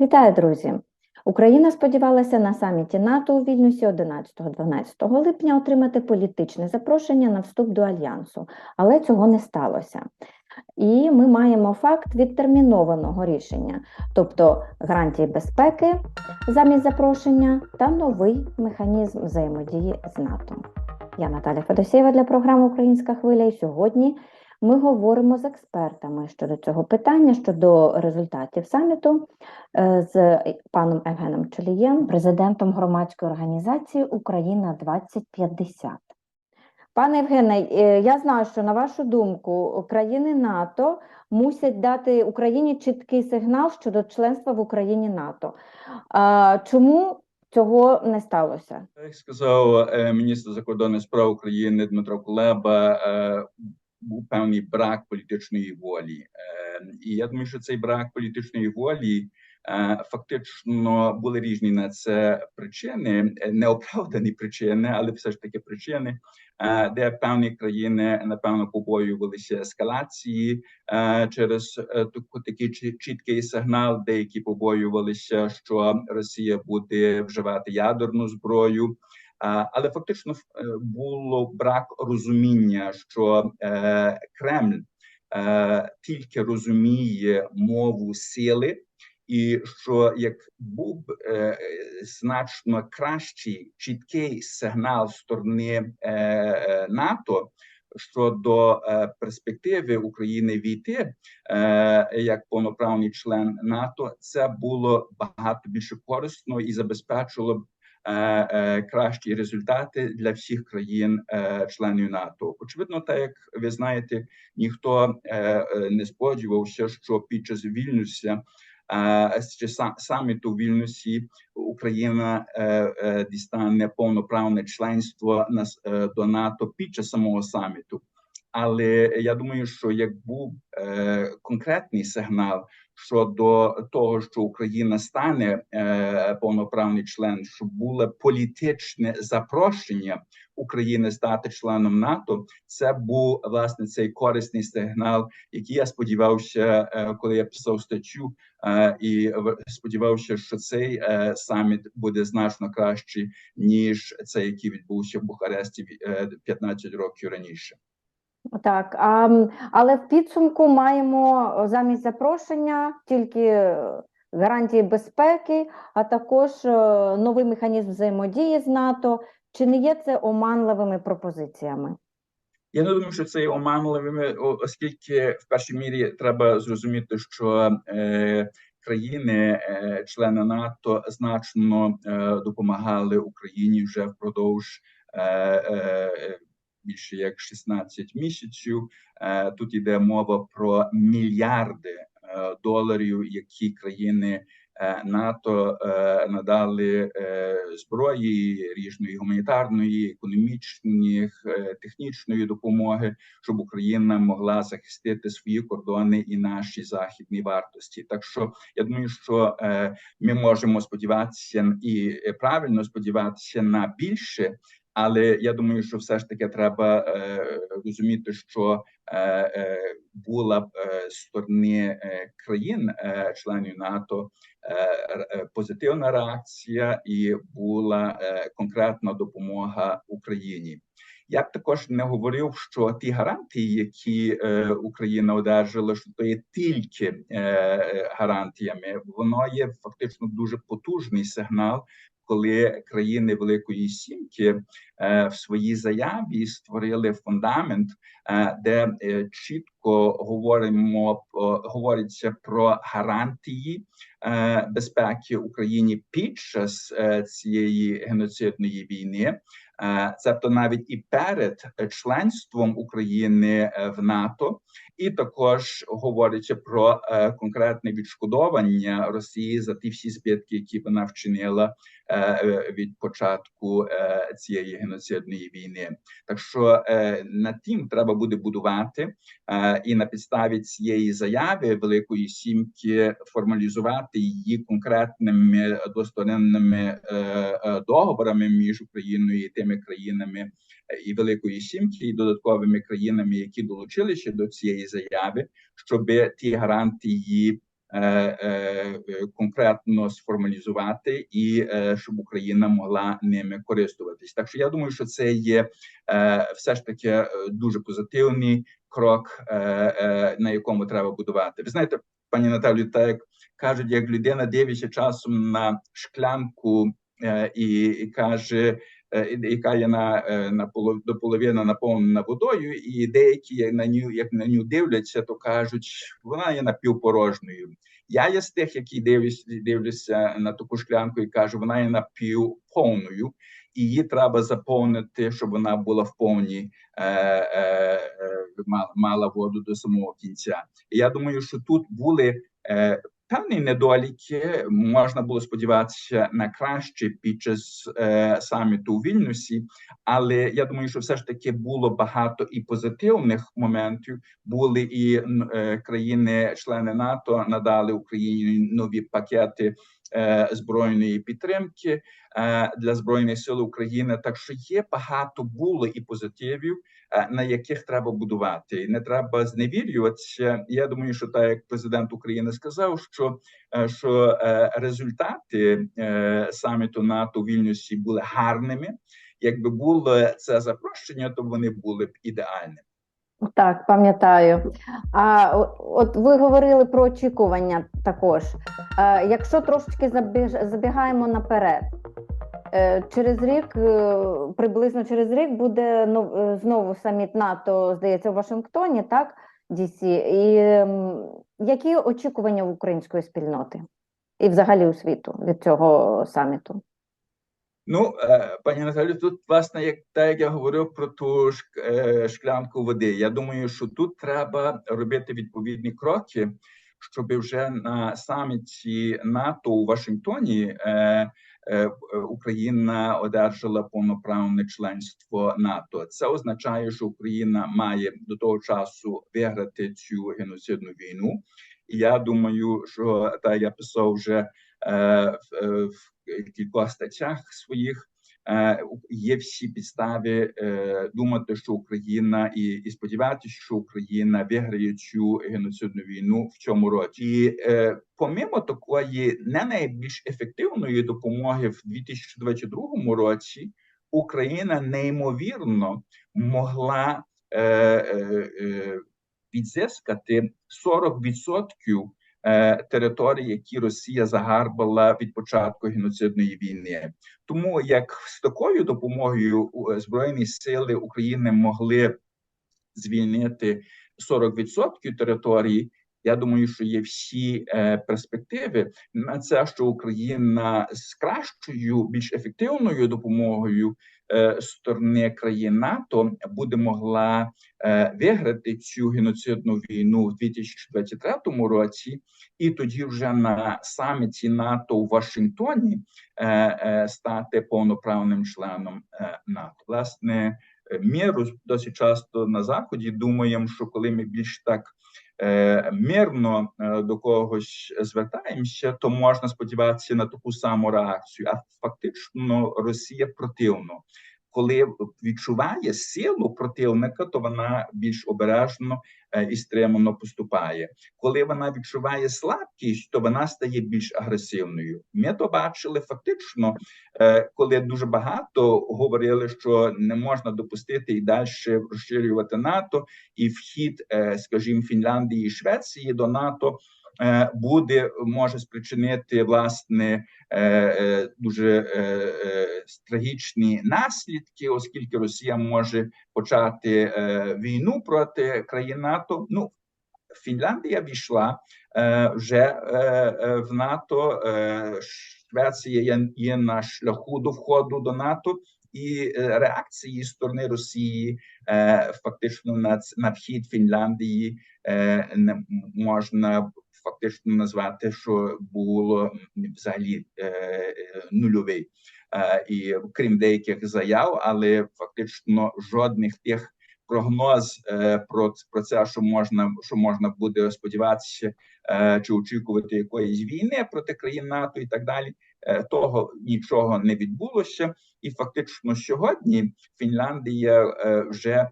Вітаю, друзі! Україна сподівалася на саміті НАТО у Вільнюсі 11-12 липня отримати політичне запрошення на вступ до альянсу, але цього не сталося. І ми маємо факт відтермінованого рішення, тобто гарантії безпеки замість запрошення та новий механізм взаємодії з НАТО. Я Наталя Федосєва для програми Українська хвиля. І сьогодні ми говоримо з експертами щодо цього питання, щодо результатів саміту е, з паном Евгеном Чолієм, президентом громадської організації Україна 2050. Пане Євгене, е, я знаю, що на вашу думку країни НАТО мусять дати Україні чіткий сигнал щодо членства в Україні НАТО. Чому цього не сталося? Як сказав е, міністр закордонних справ України Дмитро Кулеба, був певний брак політичної волі, і я думаю, що цей брак політичної волі. Фактично були різні на це причини, неоправдані причини, але все ж таки причини, де певні країни напевно побоювалися ескалації через е, такий чіткий сигнал. Деякі побоювалися, що Росія буде вживати ядерну зброю. Але фактично е, було брак розуміння, що е, Кремль е, тільки розуміє мову сили, і що як був значно кращий чіткий сигнал сторони НАТО. Щодо перспективи України війти як повноправний член НАТО, це було багато більше корисно і забезпечило кращі результати для всіх країн-членів е, НАТО. Очевидно, так як ви знаєте, ніхто не сподівався, що під час Вільнюся саміту Вільнюсі Україна дістане повноправне членство до НАТО під час самого саміту. Але я думаю, що як був е, конкретний сигнал щодо того, що Україна стане е, повноправний член, щоб було політичне запрошення України стати членом НАТО, це був власне цей корисний сигнал, який я сподівався, е, коли я писав статтю, е, і сподівався, що цей саміт буде значно кращий ніж цей, який відбувся в Бухаресті е, 15 років раніше. Так, а, але в підсумку маємо замість запрошення тільки е, гарантії безпеки, а також е, новий механізм взаємодії з НАТО. Чи не є це оманливими пропозиціями? Я не думаю, що це є оманливими, оскільки в першій мірі треба зрозуміти, що е, країни, е, члени НАТО, значно е, допомагали Україні вже впродовж. Е, е, більше як 16 місяців. Е, тут йде мова про мільярди е, доларів, які країни е, НАТО надали зброї різної гуманітарної, економічної, технічної допомоги, щоб Україна могла захистити свої кордони і наші західні вартості. Так що я думаю, що ми можемо сподіватися і правильно сподіватися на більше. Але я думаю, що все ж таки треба е, розуміти, що е, е, була б е, з сторони е, країн, е, членів НАТО, е, позитивна реакція і була е, конкретна допомога Україні. Я б також не говорив, що ті гарантії, які е, Україна одержала, що то є тільки е, гарантіями, воно є фактично дуже потужний сигнал коли країни Великої Сімки е, в своїй заяві створили фундамент, е, де е, чітко говоримо говориться про гарантії безпеки Україні під час цієї геноцидної війни. Цебто навіть і перед членством України в НАТО, і також говориться про конкретне відшкодовання Росії за ті всі збитки, які вона вчинила Е, від початку е, цієї геноцидної війни. Так що е, над тим треба буде будувати і на підставі цієї заяви Великої Сімки формалізувати її конкретними двосторонними договорами між Україною і тими країнами і Великої Сімки, і додатковими країнами, які долучилися до цієї заяви, щоб ті гарантії е, е, конкретно сформалізувати і е, щоб Україна могла ними користуватись. Так що я думаю, що це є е, все ж таки е, дуже позитивний крок, е, е, на якому треба будувати. Ви знаєте, пані Наталю, так як кажуть, як людина дивиться часом на шклянку е, і каже. Е, Яка є на, е, на до половини наповнена водою, і деякі на ню, як на ню дивляться, то кажуть, вона є напівпорожньою. Я є з тих, які дивлюсь, дивлюся на таку шклянку і кажу, вона є напівповною, і її треба заповнити, щоб вона була в повній е, е, е, мала воду до самого кінця. І я думаю, що тут були е, певні недоліки. Можна було сподіватися на краще під час е, саміту у Вільнюсі, але я думаю, що все ж таки було багато і позитивних моментів. Були і е, країни-члени НАТО надали Україні нові пакети збройної підтримки для збройних сил України. Так що є багато було і позитивів, на яких треба будувати. І Не треба зневірюватися. Я думаю, що так як президент України сказав, що, е, що е, результати е, саміту НАТО у Вільнюсі були гарними. Якби було це запрошення, то вони були б ідеальними. Так, пам'ятаю. А от ви говорили про очікування також. Е, Якщо трошечки забігаємо наперед, е, через рік, е, приблизно через рік буде е, знову саміт НАТО, здається, у Вашингтоні, так, DC. І які очікування в української спільноти і взагалі у світу від цього саміту? Ну, е, пані Наталю, тут власне, як так як я говорив про ту шк- е, шклянку води. Я думаю, що тут треба робити відповідні кроки, щоб вже на саміті НАТО у Вашингтоні е, е, Україна одержала повноправне членство НАТО. Це означає, що Україна має до того часу виграти цю геноцидну війну. І я думаю, що так я писав вже е, в кількох статтях своїх. Е, Є всі підстави е, думати, що Україна і, і сподіватися, що Україна виграє цю геноцидну війну в цьому році. І е, помимо такої не найбільш ефективної допомоги в 2022 році, Україна неймовірно могла е, е, відзискати 40% е, територій, які Росія загарбала від початку геноцидної війни. Тому як з такою допомогою е, збройні сили України могли звільнити 40% території. Я думаю, що є всі е, перспективи на це, що Україна з кращою, більш ефективною допомогою е, сторони країн НАТО буде могла е, виграти цю геноцидну війну в 2023 році, і тоді вже на саміті НАТО у Вашингтоні стати повноправним членом НАТО. Власне, ми досить часто на заході думаємо, що коли ми більш так мирно е, до когось звертаємося, то можна сподіватися на таку саму реакцію. А фактично Росія противно. Коли відчуває силу противника, то вона більш обережно е, і стримано поступає. Коли вона відчуває слабкість, то вона стає більш агресивною. Ми то бачили фактично, е, коли дуже багато говорили, що не можна допустити і далі розширювати НАТО, і вхід, е, скажімо, Фінляндії і Швеції до НАТО. Е, Буде може спричинити власне е, е, дуже трагічні наслідки, оскільки Росія може почати війну проти країн НАТО. Ну Фінляндія війшла вже в НАТО. Швеція є, на шляху до входу до НАТО, і реакції сторони Росії фактично на, на вхід Фінляндії не можна фактично назвати, що було взагалі е, е, нульовий. Е, і крім деяких заяв, але фактично жодних тих прогноз про, про це, що можна що можна буде сподіватися чи очікувати якоїсь війни проти країн НАТО і так далі. Того нічого не відбулося, і фактично сьогодні Фінляндія вже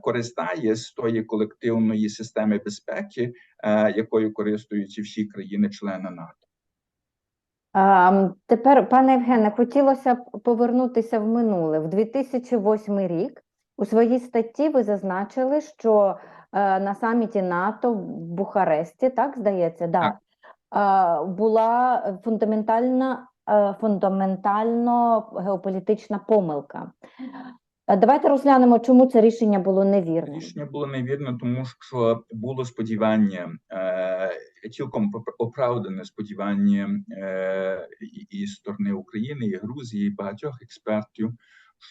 користає з тої колективної системи безпеки, е, якою користуються всі країни-члени НАТО. А, тепер, пане Євгене, хотілося б повернутися в минуле. В 2008 рік у своїй статті ви зазначили, що е, на саміті НАТО в Бухаресті, так здається, да, Так. е, була фундаментальна, е, фундаментально геополітична помилка. Давайте розглянемо, чому це рішення було невірним. Рішення було невірно, тому що було сподівання, е, цілком оправдане сподівання е, і сторони України, і Грузії, і багатьох експертів,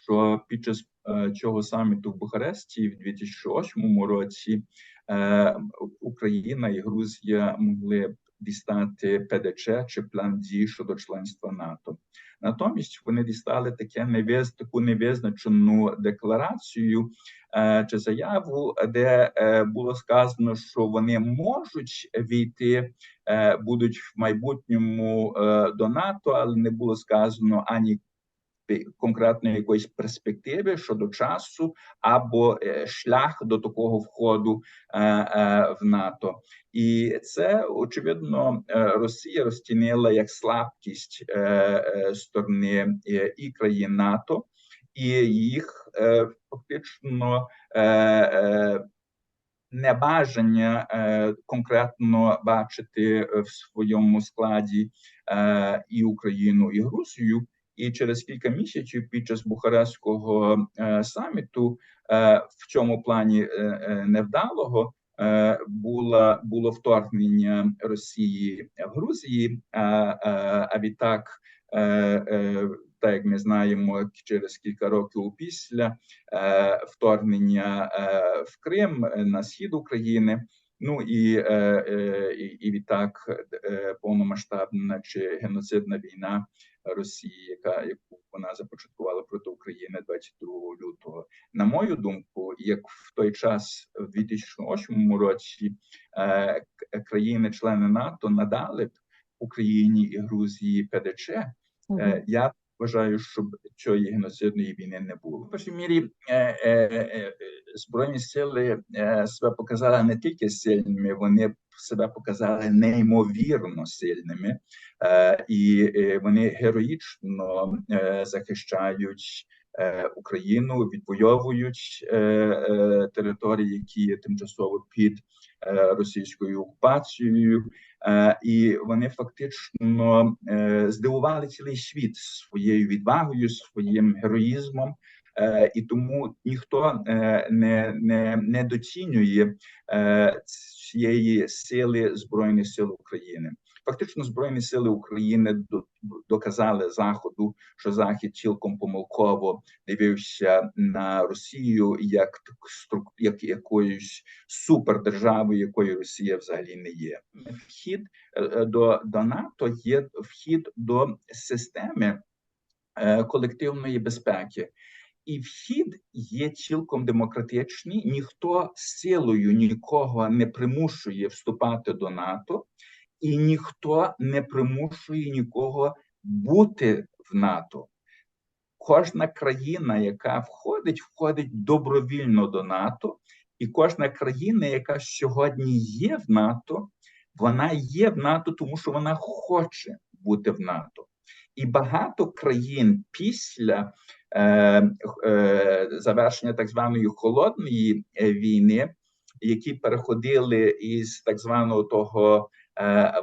що під час е, цього саміту в Бухаресті в 2008 році е, Україна і Грузія могли б дістати ПДЧ чи план дій щодо членства НАТО. Натомість вони дістали таке невиз, таку невизначену декларацію е, чи заяву, де е, було сказано, що вони можуть війти, е, будуть в майбутньому е, до НАТО, але не було сказано ані конкретної якоїсь перспективи щодо часу або е, шлях до такого входу е, е, в НАТО. І це очевидно Росія розцінила як слабкість сторони і країн НАТО, і їх фактично небажання конкретно бачити в своєму складі і Україну, і Грузію. І через кілька місяців під час Бухарестського е, саміту е, в цьому плані е, невдалого було, було вторгнення Росії в Грузії. А, відтак, так як ми знаємо, через кілька років після вторгнення в Крим на схід України. Ну і, і, і відтак повномасштабна чи геноцидна війна Росії, яка яку вона започаткувала проти України 22 лютого. На мою думку, як в той час, в 2008 році, е, країни-члени НАТО надали б Україні і Грузії ПДЧ. Е, Я вважаю, щоб цієї геноцидної війни не було. В першій мірі е, е, е, збройні сили е, себе показали не тільки сильними, вони себе показали неймовірно сильними, е, і е, вони героїчно е, захищають. е, Україну відвоюють е, е, території, які є тимчасово під е, російською окупацією, і вони фактично е, здивували цілий світ своєю відвагою, своїм героїзмом. Е, І тому ніхто е, не, не, не доцінює е, цієї сили Збройних сил України. Фактично, Збройні сили України до- доказали Заходу, що Захід цілком помилково дивився на Росію як як якоюсь супердержавою, якою Росія взагалі не є. Вхід е, е, до, до НАТО є вхід до системи е, колективної безпеки. І вхід є цілком демократичний. Ніхто силою нікого не примушує вступати до НАТО, і ніхто не примушує нікого бути в НАТО. Кожна країна, яка входить, входить добровільно до НАТО, і кожна країна, яка сьогодні є в НАТО, вона є в НАТО, тому що вона хоче бути в НАТО. І багато країн після е, е, завершення так званої холодної е, війни, які переходили із так званого того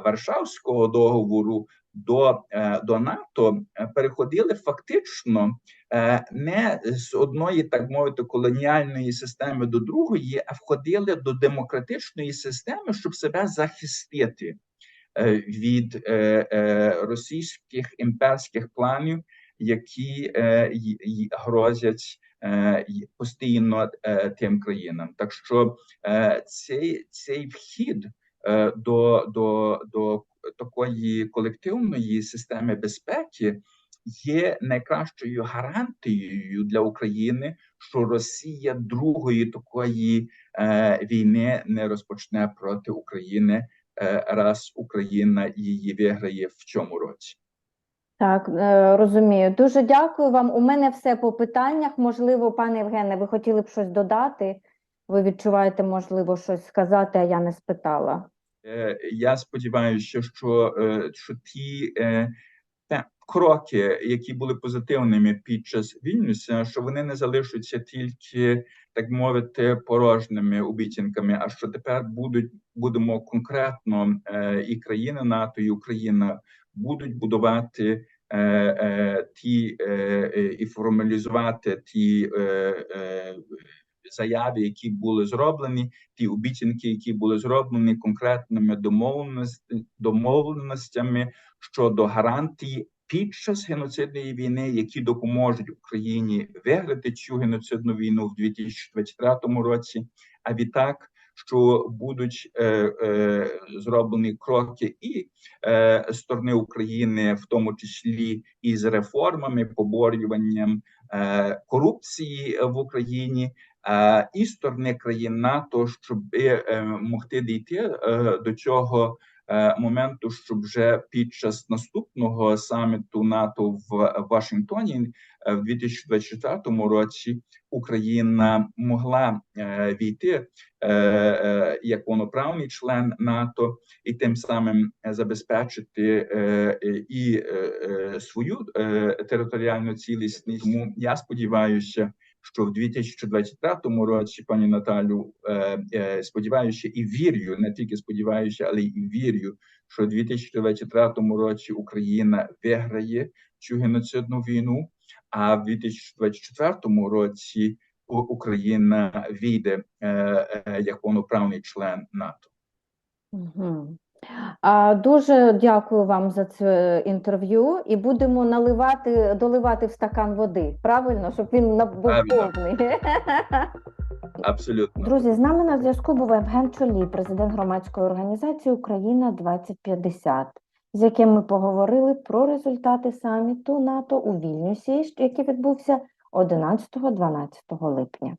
Варшавського договору до, е, до НАТО, е, переходили фактично е, не з одної, так мовити, колоніальної системи до другої, а входили до демократичної системи, щоб себе захистити е, від е, е, російських імперських планів, які е, грозять е, постійно е, тим країнам. Так що е, цей, цей вхід е, до, до, до такої колективної системи безпеки є найкращою гарантією для України, що Росія другої такої е, війни не розпочне проти України, е, раз Україна її виграє в цьому році. Так, е, розумію. Дуже дякую вам. У мене все по питаннях. Можливо, пане Євгене, ви хотіли б щось додати? Ви відчуваєте, можливо, щось сказати, а я не спитала. Е, Я сподіваюся, що, е, що ті е, те, кроки, які були позитивними під час Вільнюса, що вони не залишаться тільки, так мовити, порожніми обіцянками, а що тепер будуть будемо конкретно і країни НАТО, і Україна будуть будувати ті і формалізувати ті заяви, які були зроблені, ті обіцянки, які були зроблені конкретними домовленостями щодо гарантій під час геноцидної війни, які допоможуть Україні виграти цю геноцидну війну в 2024 році. А відтак, що будуть е, е, зроблені кроки і е, сторони України, в тому числі і з реформами, поборюванням е, корупції в Україні, і сторони країн НАТО, щоб е, могти дійти е, до цього е, моменту, щоб вже під час наступного саміту НАТО в Вашингтоні е, в 2024 році Україна могла е, війти е, е, як повноправний член НАТО і тим самим е, забезпечити е, е, і е, е, свою е, територіальну цілісність. Тому я сподіваюся, що в 2023 році, пані Наталю, е, е, сподіваюся і вірю, не тільки сподіваюся, але й вірю, що в 2023 році Україна виграє цю геноцидну війну. А в 2024 році Україна війде е, як повноправний член НАТО. Угу. А, дуже дякую вам за це інтерв'ю і будемо наливати, доливати в стакан води, правильно, щоб він на- був повний. Абсолютно. Друзі, з нами на зв'язку був Євген Чолій, президент громадської організації Україна 2050, з яким ми поговорили про результати саміту НАТО у Вільнюсі, який відбувся 11-12 липня.